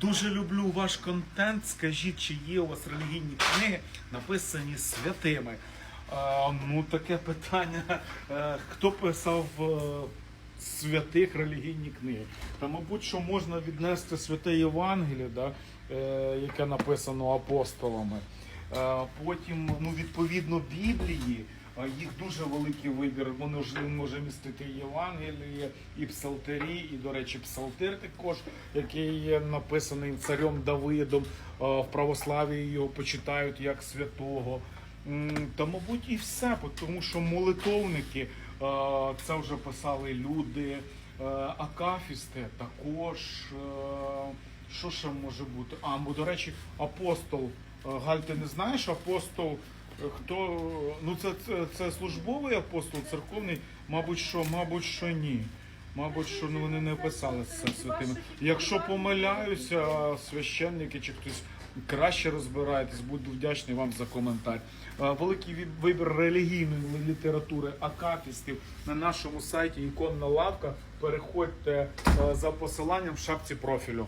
Дуже люблю ваш контент. Скажіть, чи є у вас релігійні книги, написані святими? А, ну, таке питання. Е, Хто писав е, святих релігійні книги? Та, мабуть, що можна віднести святе Євангеліє, да, е, яке написано апостолами. Потім, ну, відповідно, Біблії. Їх дуже великий вибір. Воно ж може містити і Євангеліє, і псалтирі, і, до речі, псалтир також, який є написаний царем Давидом. В православі його почитають як святого. Та, мабуть, і все, тому що молитовники це вже писали люди, акафісти також. Що ще може бути? А, бо, до речі, апостол. Галь, ти не знаєш апостол? Хто ну це, це, це службовий апостол, церковний? Мабуть, що, мабуть, що ні. Мабуть, що вони не писали це святими. Якщо помиляюся, священники чи хтось краще розбираєтесь, буду вдячний вам за коментар. Е, Великий вибір релігійної літератури акафістів на нашому сайті Іконна лавка. Переходьте е, за посиланням в шапці профілю.